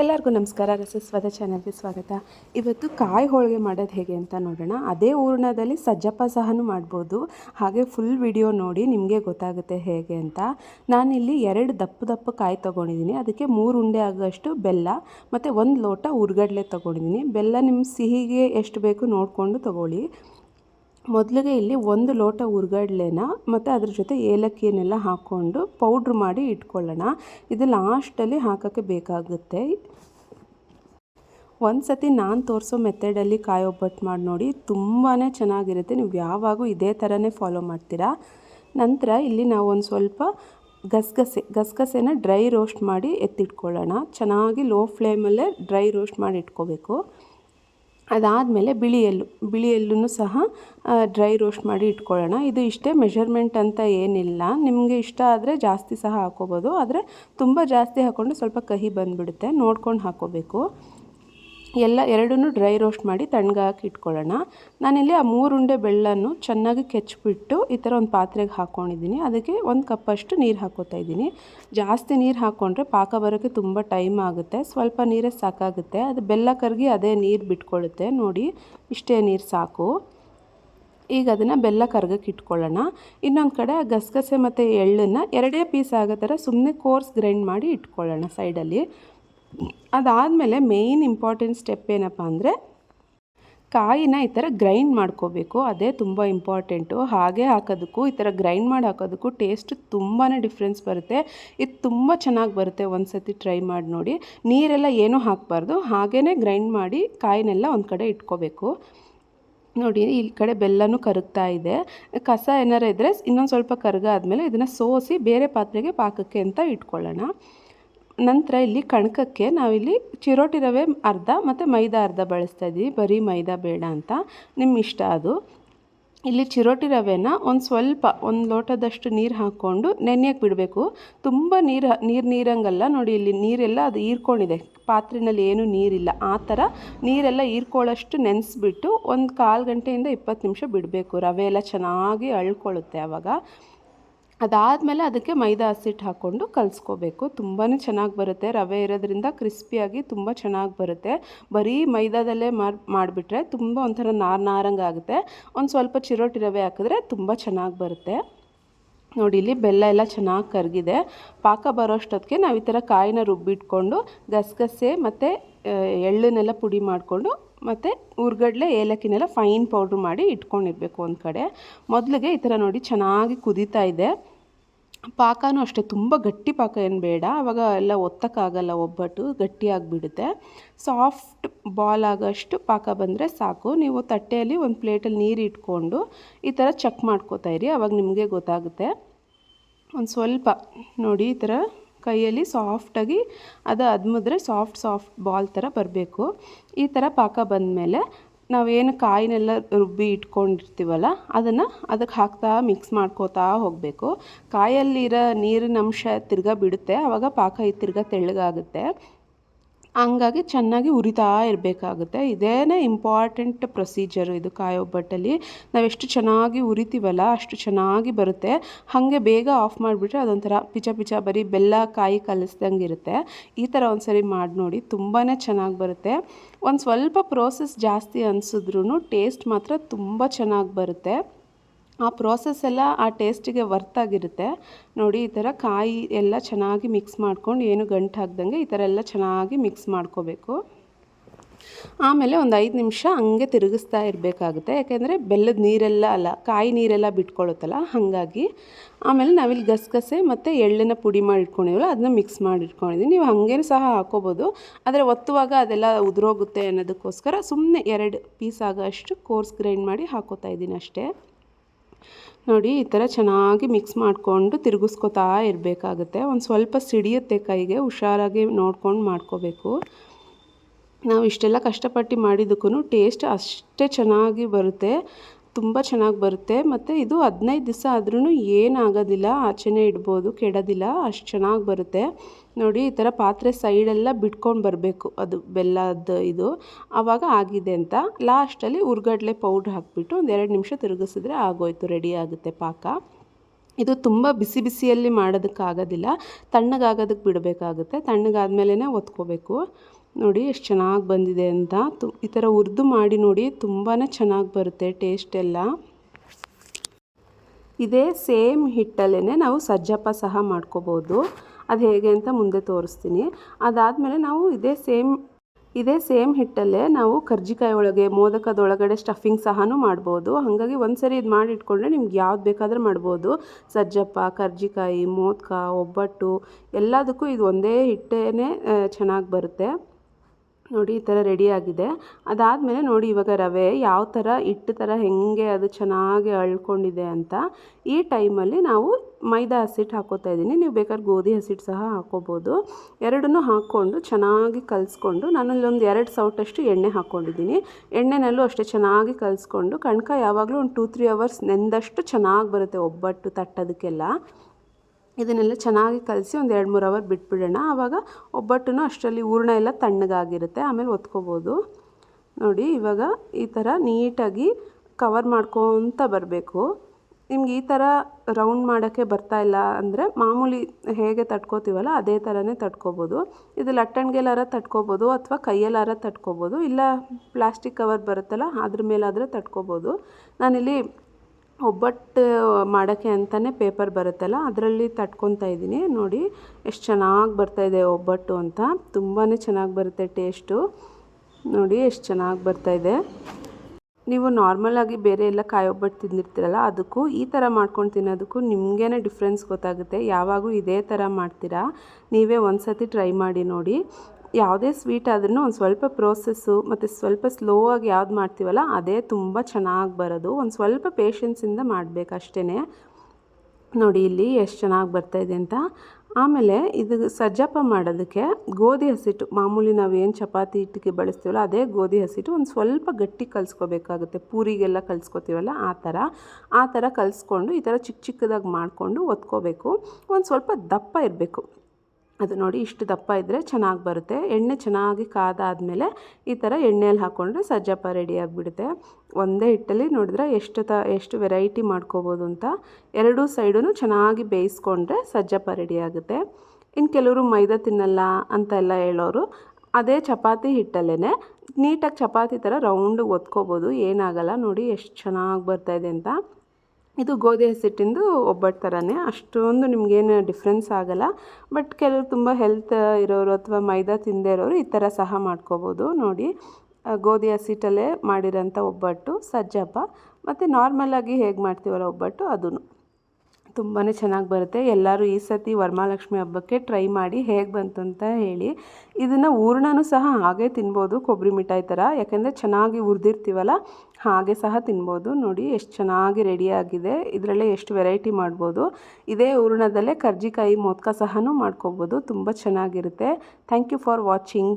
ಎಲ್ಲರಿಗೂ ನಮಸ್ಕಾರ. ರಸಸ್ವದ ಚಾನಲ್ಗೆ ಸ್ವಾಗತ. ಇವತ್ತು ಕಾಯಿ ಹೋಳಿಗೆ ಮಾಡೋದು ಹೇಗೆ ಅಂತ ನೋಡೋಣ. ಅದೇ ಹೂರ್ಣದಲ್ಲಿ ಸಜ್ಜಪ್ಪ ಸಹನೂ ಮಾಡ್ಬೋದು. ಹಾಗೆ ಫುಲ್ ವಿಡಿಯೋ ನೋಡಿ ನಿಮಗೆ ಗೊತ್ತಾಗುತ್ತೆ ಹೇಗೆ ಅಂತ. ನಾನಿಲ್ಲಿ ಎರಡು ದಪ್ಪ ದಪ್ಪ ಕಾಯಿ ತೊಗೊಂಡಿದ್ದೀನಿ. ಅದಕ್ಕೆ ಮೂರು ಉಂಡೆ ಆಗೋಷ್ಟು ಬೆಲ್ಲ, ಮತ್ತು ಒಂದು ಲೋಟ ಉರ್ಗಡ್ಲೆ ತೊಗೊಂಡಿದ್ದೀನಿ. ಬೆಲ್ಲ ನಿಮ್ಮ ಸಿಹಿಗೆ ಎಷ್ಟು ಬೇಕು ನೋಡಿಕೊಂಡು ತೊಗೊಳ್ಳಿ. ಮೊದಲಿಗೆ ಇಲ್ಲಿ ಒಂದು ಲೋಟ ಉರ್ಗಡ್ಲೆನ ಮತ್ತು ಅದ್ರ ಜೊತೆ ಏಲಕ್ಕಿಯನ್ನೆಲ್ಲ ಹಾಕ್ಕೊಂಡು ಪೌಡ್ರ್ ಮಾಡಿ ಇಟ್ಕೊಳ್ಳೋಣ. ಇದು ಲಾಸ್ಟಲ್ಲಿ ಹಾಕೋಕ್ಕೆ ಬೇಕಾಗುತ್ತೆ. ಒಂದು ಸತಿ ನಾನು ತೋರಿಸೋ ಮೆಥಡಲ್ಲಿ ಕಾಯಿ ಒಬ್ಬಟ್ಟು ಮಾಡಿ ನೋಡಿ ತುಂಬಾ ಚೆನ್ನಾಗಿರುತ್ತೆ. ನೀವು ಯಾವಾಗೂ ಇದೇ ಥರನೇ ಫಾಲೋ ಮಾಡ್ತೀರಾ. ನಂತರ ಇಲ್ಲಿ ನಾವು ಒಂದು ಸ್ವಲ್ಪ ಗಸಗಸೆ, ಗಸಗಸೆನ ಡ್ರೈ ರೋಸ್ಟ್ ಮಾಡಿ ಎತ್ತಿಟ್ಕೊಳ್ಳೋಣ. ಚೆನ್ನಾಗಿ ಲೋ ಫ್ಲೇಮಲ್ಲೇ ಡ್ರೈ ರೋಸ್ಟ್ ಮಾಡಿ ಇಟ್ಕೋಬೇಕು. ಅದಾದಮೇಲೆ ಬಿಳಿ ಎಳ್ಳು ಬಿಳಿ ಸಹ ಡ್ರೈ ರೋಸ್ಟ್ ಮಾಡಿ ಇಟ್ಕೊಳ್ಳೋಣ. ಇದು ಇಷ್ಟೇ ಮೆಷರ್ಮೆಂಟ್ ಅಂತ ಏನಿಲ್ಲ. ನಿಮಗೆ ಇಷ್ಟ ಆದರೆ ಜಾಸ್ತಿ ಸಹ ಹಾಕೋಬೋದು ಆದರೆ ತುಂಬ ಜಾಸ್ತಿ ಹಾಕ್ಕೊಂಡು ಸ್ವಲ್ಪ ಕಹಿ ಬಂದುಬಿಡುತ್ತೆ. ನೋಡ್ಕೊಂಡು ಹಾಕೋಬೇಕು ಎಲ್ಲ ಎರಡನ್ನೂ ಡ್ರೈ ರೋಸ್ಟ್ ಮಾಡಿ ತಣ್ಣಗಾಕಿ ಇಟ್ಕೊಳ್ಳೋಣ. ನಾನಿಲ್ಲಿ ಆ ಮೂರು ಉಂಡೆ ಬೆಳ್ಳನ್ನು ಚೆನ್ನಾಗಿ ಕೆಚ್ಚಿಬಿಟ್ಟು ಈ ಥರ ಒಂದು ಪಾತ್ರೆಗೆ ಹಾಕ್ಕೊಂಡಿದ್ದೀನಿ. ಅದಕ್ಕೆ ಒಂದು ಕಪ್ಪಷ್ಟು ನೀರು ಹಾಕೋತಾ ಇದ್ದೀನಿ. ಜಾಸ್ತಿ ನೀರು ಹಾಕ್ಕೊಂಡ್ರೆ ಪಾಕ ಬರೋಕ್ಕೆ ತುಂಬ ಟೈಮ್ ಆಗುತ್ತೆ. ಸ್ವಲ್ಪ ನೀರೇ ಸಾಕಾಗುತ್ತೆ. ಅದು ಬೆಲ್ಲ ಕರಗಿ ಅದೇ ನೀರು ಬಿಟ್ಕೊಳ್ಳುತ್ತೆ. ನೋಡಿ, ಇಷ್ಟೇ ನೀರು ಸಾಕು. ಈಗ ಅದನ್ನು ಬೆಲ್ಲ ಕರ್ಗಕ್ಕೆ ಇಟ್ಕೊಳ್ಳೋಣ. ಇನ್ನೊಂದು ಕಡೆ ಗಸಗಸೆ ಮತ್ತು ಎಳ್ಳನ್ನು ಎರಡೇ ಪೀಸ್ ಆಗೋ ಥರ ಸುಮ್ಮನೆ ಕೋರ್ಸ್ ಗ್ರೈಂಡ್ ಮಾಡಿ ಇಟ್ಕೊಳ್ಳೋಣ ಸೈಡಲ್ಲಿ. ಅದಾದಮೇಲೆ ಮೇಯ್ನ್ ಇಂಪಾರ್ಟೆಂಟ್ ಸ್ಟೆಪ್ ಏನಪ್ಪ ಅಂದರೆ ಕಾಯಿನ ಈ ಥರ ಗ್ರೈಂಡ್ ಮಾಡ್ಕೋಬೇಕು. ಅದೇ ತುಂಬ ಇಂಪಾರ್ಟೆಂಟು ಹಾಗೆ ಹಾಕೋದಕ್ಕೂ, ಈ ಥರ ಗ್ರೈಂಡ್ ಮಾಡಿ ಹಾಕೋದಕ್ಕೂ ಟೇಸ್ಟ್ ತುಂಬಾ ಡಿಫ್ರೆನ್ಸ್ ಬರುತ್ತೆ. ಇದು ತುಂಬ ಚೆನ್ನಾಗಿ ಬರುತ್ತೆ ಒಂದು ಸತಿ ಟ್ರೈ ಮಾಡಿ ನೋಡಿ. ನೀರೆಲ್ಲ ಏನೂ ಹಾಕಬಾರ್ದು. ಹಾಗೇ ಗ್ರೈಂಡ್ ಮಾಡಿ ಕಾಯಿನೆಲ್ಲ ಒಂದು ಕಡೆ ಇಟ್ಕೋಬೇಕು. ನೋಡಿ, ಈ ಕಡೆ ಬೆಲ್ಲನೂ ಕರಗ್ತಾ ಇದೆ. ಕಸ ಏನಾರು ಇದ್ದರೆ ಇನ್ನೊಂದು ಸ್ವಲ್ಪ ಕರಗಾದ್ಮೇಲೆ ಇದನ್ನು ಸೋಸಿ ಬೇರೆ ಪಾತ್ರೆಗೆ ಪಾಕಕ್ಕೆ ಅಂತ ಇಟ್ಕೊಳ್ಳೋಣ. ನಂತರ ಇಲ್ಲಿ ಕಣಕಕ್ಕೆ ನಾವಿಲ್ಲಿ ಚಿರೋಟಿ ರವೆ ಅರ್ಧ ಮತ್ತು ಮೈದಾ ಅರ್ಧ ಬಳಸ್ತಾ ಇದ್ದೀವಿ. ಬರೀ ಮೈದಾ ಬೇಡ ಅಂತ. ನಿಮ್ಮ ಇಷ್ಟ ಅದು. ಇಲ್ಲಿ ಚಿರೋಟಿ ರವೆನ ಒಂದು ಸ್ವಲ್ಪ ಒಂದು ಲೋಟದಷ್ಟು ನೀರು ಹಾಕ್ಕೊಂಡು ನೆನೆಯಕ್ಕೆ ಬಿಡಬೇಕು. ತುಂಬ ನೀರು ನೀರು ನೀರಂಗಲ್ಲ. ನೋಡಿ ಇಲ್ಲಿ ನೀರೆಲ್ಲ ಅದು ಹೀರ್ಕೊಂಡಿದೆ. ಪಾತ್ರೆಯಲ್ಲಿ ಏನೂ ನೀರಿಲ್ಲ. ಆ ಥರ ನೀರೆಲ್ಲ ಹೀರ್ಕೊಳ್ಳೋಷ್ಟು ನೆನೆಸ್ಬಿಟ್ಟು ಒಂದು ಕಾಲು ಗಂಟೆಯಿಂದ ಇಪ್ಪತ್ತು ನಿಮಿಷ ಬಿಡಬೇಕು. ರವೆ ಎಲ್ಲ ಚೆನ್ನಾಗಿ ಅಳ್ಕೊಳ್ಳುತ್ತೆ ಆವಾಗ ಅದಾದಮೇಲೆ ಅದಕ್ಕೆ ಮೈದಾ ಹಸಿಟ್ಟು ಹಾಕ್ಕೊಂಡು ಕಲಿಸ್ಕೋಬೇಕು. ತುಂಬಾ ಚೆನ್ನಾಗಿ ಬರುತ್ತೆ. ರವೆ ಇರೋದ್ರಿಂದ ಕ್ರಿಸ್ಪಿಯಾಗಿ ತುಂಬ ಚೆನ್ನಾಗಿ ಬರುತ್ತೆ. ಬರೀ ಮೈದಾದಲ್ಲೇ ಮಾಡಿ, ಮಾಡಿಬಿಟ್ರೆ ತುಂಬ ಒಂಥರ ನಾರು ನಾರಂಗೆ ಆಗುತ್ತೆ. ಒಂದು ಸ್ವಲ್ಪ ಚಿರೋಟಿ ರವೆ ಹಾಕಿದ್ರೆ ತುಂಬ ಚೆನ್ನಾಗಿ ಬರುತ್ತೆ. ನೋಡಿ, ಇಲ್ಲಿ ಬೆಲ್ಲ ಎಲ್ಲ ಚೆನ್ನಾಗಿ ಕರಗಿದೆ. ಪಾಕ ಬರೋಷ್ಟೊತ್ತಿಗೆ ನಾವು ಈ ಥರ ಕಾಯಿನ ರುಬ್ಬಿಟ್ಕೊಂಡು ಗಸಗಸೆ ಮತ್ತು ಎಳ್ಳನ್ನೆಲ್ಲ ಪುಡಿ ಮಾಡಿಕೊಂಡು ಮತ್ತು ಉರ್ಗಡ್ಲೆ ಏಲಕ್ಕಿನೆಲ್ಲ ಫೈನ್ ಪೌಡ್ರ್ ಮಾಡಿ ಇಟ್ಕೊಂಡಿರಬೇಕು ಒಂದು ಕಡೆ. ಮೊದಲಿಗೆ ಈ ಥರ ನೋಡಿ ಚೆನ್ನಾಗಿ ಕುದೀತಾ ಇದೆ. ಪಾಕನೂ ಅಷ್ಟೇ, ತುಂಬ ಗಟ್ಟಿ ಪಾಕ ಏನು ಬೇಡ. ಆವಾಗ ಎಲ್ಲ ಒತ್ತಕ್ಕಾಗಲ್ಲ ಒಬ್ಬಟ್ಟು ಗಟ್ಟಿಯಾಗಿಬಿಡುತ್ತೆ ಸಾಫ್ಟ್ ಬಾಲ್ ಆಗೋಷ್ಟು ಪಾಕ ಬಂದರೆ ಸಾಕು. ನೀವು ತಟ್ಟೆಯಲ್ಲಿ ಒಂದು ಪ್ಲೇಟಲ್ಲಿ ನೀರು ಇಟ್ಕೊಂಡು ಈ ಥರ ಚೆಕ್ ಮಾಡ್ಕೋತಾ ಇರಿ. ಆವಾಗ ನಿಮಗೆ ಗೊತ್ತಾಗುತ್ತೆ. ಒಂದು ಸ್ವಲ್ಪ ನೋಡಿ ಈ ಥರ ಕೈಯಲ್ಲಿ ಸಾಫ್ಟಾಗಿ ಅದು ಅದ್ಮಿದ್ರೆ ಸಾಫ್ಟ್ ಸಾಫ್ಟ್ ಬಾಲ್ ಥರ ಬರಬೇಕು. ಈ ಥರ ಪಾಕ ಬಂದಮೇಲೆ ನಾವೇನು ಕಾಯಿನೆಲ್ಲ ರುಬ್ಬಿ ಇಟ್ಕೊಂಡಿರ್ತೀವಲ್ಲ, ಅದನ್ನು ಅದಕ್ಕೆ ಹಾಕ್ತಾ ಮಿಕ್ಸ್ ಮಾಡ್ಕೋತಾ ಹೋಗಬೇಕು. ಕಾಯಲ್ಲಿರೋ ನೀರಿನ ಅಂಶ ತಿರ್ಗಾ ಬಿಡುತ್ತೆ ಆವಾಗ ಪಾಕ ತಿರ್ಗಾ ತೆಳ್ಳಗಾಗುತ್ತೆ. ಹಂಗಾಗಿ ಚೆನ್ನಾಗಿ ಉರಿತಾ ಇರಬೇಕಾಗುತ್ತೆ. ಇದೇನೇ ಇಂಪಾರ್ಟೆಂಟ್ ಪ್ರೊಸೀಜರು ಇದು ಕಾಯಿ ಒಬ್ಬಟ್ಟಲ್ಲಿ ನಾವೆಷ್ಟು ಚೆನ್ನಾಗಿ ಉರಿತೀವಲ್ಲ ಅಷ್ಟು ಚೆನ್ನಾಗಿ ಬರುತ್ತೆ. ಹಾಗೆ ಬೇಗ ಆಫ್ ಮಾಡಿಬಿಟ್ರೆ ಅದೊಂಥರ ಪಿಚ ಪಿಚ ಬರೀ ಬೆಲ್ಲ ಕಾಯಿ ಕಲಿಸ್ದಂಗೆ ಇರುತ್ತೆ. ಈ ಥರ ಒಂದು ಸರಿ ಮಾಡಿ ನೋಡಿ ತುಂಬಾ ಚೆನ್ನಾಗಿ ಬರುತ್ತೆ. ಒಂದು ಸ್ವಲ್ಪ ಪ್ರೋಸೆಸ್ ಜಾಸ್ತಿ ಅನಿಸಿದ್ರೂ ಟೇಸ್ಟ್ ಮಾತ್ರ ತುಂಬ ಚೆನ್ನಾಗಿ ಬರುತ್ತೆ. ಆ ಪ್ರೋಸೆಸ್ ಎಲ್ಲ ಆ ಟೇಸ್ಟಿಗೆ ವರ್ತಾಗಿರುತ್ತೆ ನೋಡಿ, ಈ ಥರ ಕಾಯಿ ಎಲ್ಲ ಚೆನ್ನಾಗಿ ಮಿಕ್ಸ್ ಮಾಡ್ಕೊಂಡು ಏನು ಗಂಟು ಹಾಕ್ದಂಗೆ ಈ ಥರ ಎಲ್ಲ ಚೆನ್ನಾಗಿ ಮಿಕ್ಸ್ ಮಾಡ್ಕೋಬೇಕು. ಆಮೇಲೆ ಒಂದು ಐದು ನಿಮಿಷ ಹಂಗೆ ತಿರುಗಿಸ್ತಾ ಇರಬೇಕಾಗುತ್ತೆ. ಯಾಕೆಂದರೆ ಬೆಲ್ಲದ ನೀರೆಲ್ಲ ಅಲ್ಲ, ಕಾಯಿ ನೀರೆಲ್ಲ ಬಿಟ್ಕೊಳ್ಳುತ್ತಲ್ಲ ಹಾಗಾಗಿ. ಆಮೇಲೆ ನಾವಿಲ್ಲಿ ಗಸಗಸೆ ಮತ್ತು ಎಳ್ಳನ್ನು ಪುಡಿ ಮಾಡಿ ಇಟ್ಕೊಂಡಿವಲ್ಲ ಅದನ್ನ ಮಿಕ್ಸ್ ಮಾಡಿ ಇಟ್ಕೊಂಡಿದ್ದೀನಿ ನೀವು ಹಾಗೇನು ಸಹ ಹಾಕೋಬೋದು ಆದರೆ ಒತ್ತುವಾಗ ಅದೆಲ್ಲ ಉದುರೋಗುತ್ತೆ ಅನ್ನೋದಕ್ಕೋಸ್ಕರ ಸುಮ್ಮನೆ ಎರಡು ಪೀಸ್ ಆಗೋ ಅಷ್ಟು ಕೋರ್ಸ್ ಗ್ರೈಂಡ್ ಮಾಡಿ ಹಾಕೋತಾ ಇದ್ದೀನಿ ಅಷ್ಟೇ. ನೋಡಿ ಈ ಥರ ಚೆನ್ನಾಗಿ ಮಿಕ್ಸ್ ಮಾಡಿಕೊಂಡು ತಿರುಗಿಸ್ಕೊತಾ ಇರಬೇಕಾಗುತ್ತೆ. ಒಂದು ಸ್ವಲ್ಪ ಸಿಡಿಯುತ್ತೆ ಕೈಗೆ, ಹುಷಾರಾಗಿ ನೋಡ್ಕೊಂಡು ಮಾಡ್ಕೋಬೇಕು. ನಾವು ಇಷ್ಟೆಲ್ಲ ಕಷ್ಟಪಟ್ಟು ಮಾಡಿದ್ದಕ್ಕೂ ಟೇಸ್ಟ್ ಅಷ್ಟೇ ಚೆನ್ನಾಗಿ ಬರುತ್ತೆ. ತುಂಬ ಚೆನ್ನಾಗಿ ಬರುತ್ತೆ. ಮತ್ತು ಇದು ಹದಿನೈದು ದಿವಸ ಆದ್ರೂ ಏನಾಗೋದಿಲ್ಲ, ಆಚೆನೇ ಇಡ್ಬೋದು, ಕೆಡೋದಿಲ್ಲ, ಅಷ್ಟು ಚೆನ್ನಾಗಿ ಬರುತ್ತೆ. ನೋಡಿ, ಈ ಥರ ಪಾತ್ರೆ ಸೈಡೆಲ್ಲ ಬಿಟ್ಕೊಂಡು ಬರಬೇಕು ಅದು ಬೆಲ್ಲದ ಇದು. ಆವಾಗ ಆಗಿದೆ ಅಂತ. ಲಾಸ್ಟಲ್ಲಿ ಉರ್ಗಡ್ಲೆ ಪೌಡ್ರ್ ಹಾಕಿಬಿಟ್ಟು ಒಂದು ಎರಡು ನಿಮಿಷ ತಿರುಗಿಸಿದ್ರೆ ಆಗೋಯ್ತು, ರೆಡಿ ಆಗುತ್ತೆ ಪಾಕ. ಇದು ತುಂಬ ಬಿಸಿ ಬಿಸಿಯಲ್ಲಿ ಮಾಡೋದಕ್ಕಾಗೋದಿಲ್ಲ. ತಣ್ಣಗಾಗೋದಕ್ಕೆ ಬಿಡಬೇಕಾಗುತ್ತೆ. ತಣ್ಣಗಾದ್ಮೇಲೆ ಒತ್ಕೋಬೇಕು. ನೋಡಿ ಎಷ್ಟು ಚೆನ್ನಾಗಿ ಬಂದಿದೆ ಅಂತ. ತು, ಈ ಥರ ಹುರಿದು ಮಾಡಿ ನೋಡಿ ತುಂಬಾ ಚೆನ್ನಾಗಿ ಬರುತ್ತೆ ಟೇಸ್ಟ್ ಎಲ್ಲ. ಇದೇ ಸೇಮ್ ಹಿಟ್ಟಲ್ಲೇ ನಾವು ಸಜ್ಜಪ್ಪ ಸಹ ಮಾಡ್ಕೋಬೋದು. ಅದು ಹೇಗೆ ಅಂತ ಮುಂದೆ ತೋರಿಸ್ತೀನಿ. ಅದಾದಮೇಲೆ ನಾವು ಇದೇ ಸೇಮ್ ಇದೇ ಸೇಮ್ ಹಿಟ್ಟಲ್ಲೇ ನಾವು ಕರ್ಜಿಕಾಯಿ ಒಳಗೆ, ಮೋದಕದೊಳಗಡೆ ಸ್ಟಫಿಂಗ್ ಸಹ ಮಾಡ್ಬೋದು. ಹಾಗಾಗಿ ಒಂದ್ಸರಿ ಇದು ಮಾಡಿ ಇಟ್ಕೊಂಡ್ರೆ ನಿಮ್ಗೆ ಯಾವ್ದು ಬೇಕಾದರೂ ಮಾಡ್ಬೋದು. ಸಜ್ಜಪ್ಪ, ಕರ್ಜಿಕಾಯಿ, ಮೋದಕ, ಒಬ್ಬಟ್ಟು, ಎಲ್ಲದಕ್ಕೂ ಇದು ಒಂದೇ ಹಿಟ್ಟೇ ಚೆನ್ನಾಗಿ ಬರುತ್ತೆ. ನೋಡಿ ಈ ಥರ ರೆಡಿಯಾಗಿದೆ ಅದಾದಮೇಲೆ ನೋಡಿ ಇವಾಗ ರವೆ ಯಾವ ಥರ ಹಿಟ್ಟು ಥರ ಹೇಗೆ ಅದು ಚೆನ್ನಾಗಿ ಅಳ್ಕೊಂಡಿದೆ ಅಂತ ಈ ಟೈಮಲ್ಲಿ ನಾವು ಮೈದಾ ಹಸಿಟ್ಟು ಹಾಕೋತಾ ಇದ್ದೀನಿ. ನೀವು ಬೇಕಾದ್ರೆ ಗೋಧಿ ಹಸಿಟ್ಟು ಸಹ ಹಾಕೋಬೋದು. ಎರಡನ್ನೂ ಹಾಕ್ಕೊಂಡು ಚೆನ್ನಾಗಿ ಕಲಿಸ್ಕೊಂಡು ನಾನು ಇಲ್ಲೊಂದು ಎರಡು ಸೌಟಷ್ಟು ಎಣ್ಣೆ ಹಾಕ್ಕೊಂಡಿದ್ದೀನಿ. ಎಣ್ಣೆನಲ್ಲೂ ಅಷ್ಟೇ ಚೆನ್ನಾಗಿ ಕಲಿಸ್ಕೊಂಡು ಕಣ್ಕ ಯಾವಾಗಲೂ ಒಂದು ಟೂ ತ್ರೀ ಅವರ್ಸ್ ನೆಂದಷ್ಟು ಚೆನ್ನಾಗಿ ಬರುತ್ತೆ ಒಬ್ಬಟ್ಟು ತಟ್ಟೋದಕ್ಕೆಲ್ಲ. ಇದನ್ನೆಲ್ಲ ಚೆನ್ನಾಗಿ ಕಲಸಿ ಒಂದು ಎರಡು ಮೂರು ಅವರ್ ಬಿಟ್ಬಿಡೋಣ. ಆವಾಗ ಒಬ್ಬಟ್ಟು ಅಷ್ಟರಲ್ಲಿ ಹೂರ್ಣ ಎಲ್ಲ ತಣ್ಣಗಾಗಿರುತ್ತೆ. ಆಮೇಲೆ ಒತ್ಕೋಬೋದು. ನೋಡಿ, ಇವಾಗ ಈ ಥರ ನೀಟಾಗಿ ಕವರ್ ಮಾಡ್ಕೊತ ಬರಬೇಕು. ನಿಮ್ಗೆ ಈ ಥರ ರೌಂಡ್ ಮಾಡೋಕ್ಕೆ ಇಲ್ಲ ಅಂದರೆ ಮಾಮೂಲಿ ಹೇಗೆ ತಟ್ಕೋತೀವಲ್ಲ, ಅದೇ ಥರನೇ ತಟ್ಕೋಬೋದು. ಇದು ಲಟ್ಟಣಿಗೆಲಾರ ತಟ್ಕೋಬೋದು ಅಥವಾ ಕೈಯಲ್ಲಾರ ತಟ್ಕೋಬೋದು. ಇಲ್ಲ ಪ್ಲಾಸ್ಟಿಕ್ ಕವರ್ ಬರುತ್ತಲ್ಲ, ಅದ್ರ ಮೇಲಾದರೆ ತಟ್ಕೋಬೋದು. ನಾನಿಲ್ಲಿ ಒಬ್ಬಟ್ಟು ಮಾಡೋಕ್ಕೆ ಅಂತಲೇ ಪೇಪರ್ ಬರುತ್ತಲ್ಲ, ಅದರಲ್ಲಿ ತಟ್ಕೊತಾ ಇದ್ದೀನಿ. ನೋಡಿ, ಎಷ್ಟು ಚೆನ್ನಾಗಿ ಬರ್ತಾಯಿದೆ ಒಬ್ಬಟ್ಟು ಅಂತ. ತುಂಬಾ ಚೆನ್ನಾಗಿ ಬರುತ್ತೆ ಟೇಸ್ಟು. ನೋಡಿ, ಎಷ್ಟು ಚೆನ್ನಾಗಿ ಬರ್ತಾಯಿದೆ ನೀವು ನಾರ್ಮಲಾಗಿ ಬೇರೆ ಎಲ್ಲ ಕಾಯಿ ಒಬ್ಬಟ್ಟು ತಿಂದಿರ್ತೀರಲ್ಲ, ಅದಕ್ಕೂ ಈ ಥರ ಮಾಡ್ಕೊಂಡು ತಿನ್ನೋದಕ್ಕೂ ನಿಮಗೇ ಡಿಫ್ರೆನ್ಸ್ ಗೊತ್ತಾಗುತ್ತೆ. ಯಾವಾಗೂ ಇದೇ ಥರ ಮಾಡ್ತೀರಾ? ನೀವೇ ಒಂದು ಸತಿ ಟ್ರೈ ಮಾಡಿ ನೋಡಿ. ಯಾವುದೇ ಸ್ವೀಟ್ ಆದ್ರೂ ಒಂದು ಸ್ವಲ್ಪ ಪ್ರೋಸೆಸ್ಸು ಮತ್ತು ಸ್ವಲ್ಪ ಸ್ಲೋ ಆಗಿ ಯಾವ್ದು ಮಾಡ್ತೀವಲ್ಲ, ಅದೇ ತುಂಬ ಚೆನ್ನಾಗಿ ಬರೋದು. ಒಂದು ಸ್ವಲ್ಪ ಪೇಷನ್ಸಿಂದ ಮಾಡಬೇಕು ಅಷ್ಟೇ ನೋಡಿ, ಇಲ್ಲಿ ಎಷ್ಟು ಚೆನ್ನಾಗಿ ಬರ್ತಾಯಿದೆ ಅಂತ. ಆಮೇಲೆ ಇದು ಸಜ್ಜಪ್ಪ ಮಾಡೋದಕ್ಕೆ ಗೋಧಿ ಹಸಿಟ್ಟು, ಮಾಮೂಲಿ ನಾವು ಏನು ಚಪಾತಿ ಹಿಟ್ಟಿಗೆ ಬಳಸ್ತೀವಲ್ಲ, ಅದೇ ಗೋಧಿ ಹಸಿಟ್ಟು ಒಂದು ಸ್ವಲ್ಪ ಗಟ್ಟಿ ಕಲಿಸ್ಕೋಬೇಕಾಗುತ್ತೆ. ಪೂರಿಗೆಲ್ಲ ಕಲಿಸ್ಕೋತೀವಲ್ಲ, ಆ ಥರ ಆ ಥರ ಕಲಿಸ್ಕೊಂಡು ಈ ಥರ ಚಿಕ್ಕ ಚಿಕ್ಕದಾಗಿ ಮಾಡಿಕೊಂಡು ಒತ್ಕೋಬೇಕು. ಒಂದು ಸ್ವಲ್ಪ ದಪ್ಪ ಇರಬೇಕು. ಅದು ನೋಡಿ ಇಷ್ಟು ದಪ್ಪ ಇದ್ದರೆ ಚೆನ್ನಾಗಿ ಬರುತ್ತೆ. ಎಣ್ಣೆ ಚೆನ್ನಾಗಿ ಕಾದಾದಮೇಲೆ ಈ ಥರ ಎಣ್ಣೆಯಲ್ಲಿ ಹಾಕ್ಕೊಂಡ್ರೆ ಸಜ್ಜಪ್ಪ ರೆಡಿ ಆಗಿಬಿಡುತ್ತೆ. ಒಂದೇ ಹಿಟ್ಟಲ್ಲಿ ನೋಡಿದ್ರೆ ಎಷ್ಟು ತ, ಎಷ್ಟು ವೆರೈಟಿ ಮಾಡ್ಕೋಬೋದು ಅಂತ ಎರಡೂ ಸೈಡೂ ಚೆನ್ನಾಗಿ ಬೇಯಿಸ್ಕೊಂಡ್ರೆ ಸಜ್ಜಪ್ಪ ರೆಡಿ ಆಗುತ್ತೆ. ಇನ್ನು ಕೆಲವರು ಮೈದಾ ತಿನ್ನಲ್ಲ ಅಂತ ಎಲ್ಲ ಹೇಳೋರು ಅದೇ ಚಪಾತಿ ಹಿಟ್ಟಲ್ಲೇ ನೀಟಾಗಿ ಚಪಾತಿ ಥರ ರೌಂಡಿಗೆ ಒತ್ಕೋಬೋದು. ಏನಾಗಲ್ಲ ನೋಡಿ ಎಷ್ಟು ಚೆನ್ನಾಗಿ ಬರ್ತಾಯಿದೆ ಅಂತ. ಇದು ಗೋಧಿ ಹಸಿಟ್ಟಿಂದು ಒಬ್ಬಟ್ಟು ಥರನೇ. ಅಷ್ಟೊಂದು ನಿಮಗೇನು ಡಿಫ್ರೆನ್ಸ್ ಆಗಲ್ಲ. ಬಟ್ ಕೆಲವರು ತುಂಬ ಹೆಲ್ತ್ ಇರೋರು ಅಥವಾ ಮೈದಾ ತಿಂದೇ ಇರೋರು ಈ ಥರ ಸಹ ಮಾಡ್ಕೋಬೋದು. ನೋಡಿ ಗೋಧಿ ಹಸಿಟ್ಟಲ್ಲೇ ಮಾಡಿರೋಂಥ ಒಬ್ಬಟ್ಟು, ಸಜ್ಜಪ್ಪ, ಮತ್ತು ನಾರ್ಮಲಾಗಿ ಹೇಗೆ ಮಾಡ್ತೀವಲ್ಲ ಒಬ್ಬಟ್ಟು ಅದೂ ತುಂಬಾ ಚೆನ್ನಾಗಿ ಬರುತ್ತೆ. ಎಲ್ಲರೂ ಈ ಸತಿ ವರಮಹಾಲಕ್ಷ್ಮಿ ಹಬ್ಬಕ್ಕೆ ಟ್ರೈ ಮಾಡಿ ಹೇಗೆ ಬಂತು ಅಂತ ಹೇಳಿ. ಇದನ್ನು ಹೂರ್ಣನೂ ಸಹ ಹಾಗೆ ತಿನ್ಬೋದು ಕೊಬ್ಬರಿ ಮಿಠಾಯಿ ಥರ. ಯಾಕೆಂದರೆ ಚೆನ್ನಾಗಿ ಹುರಿದಿರ್ತೀವಲ್ಲ ಹಾಗೆ ಸಹ ತಿನ್ಬೋದು. ನೋಡಿ, ಎಷ್ಟು ಚೆನ್ನಾಗಿ ರೆಡಿಯಾಗಿದೆ ಇದರಲ್ಲೇ ಎಷ್ಟು ವೆರೈಟಿ ಮಾಡ್ಬೋದು. ಇದೇ ಹೂರಣದಲ್ಲೇ ಕರ್ಜಿಕಾಯಿ, ಮೋದಕ ಸಹ ಮಾಡ್ಕೋಬೋದು. ತುಂಬ ಚೆನ್ನಾಗಿರುತ್ತೆ. Thank you for watching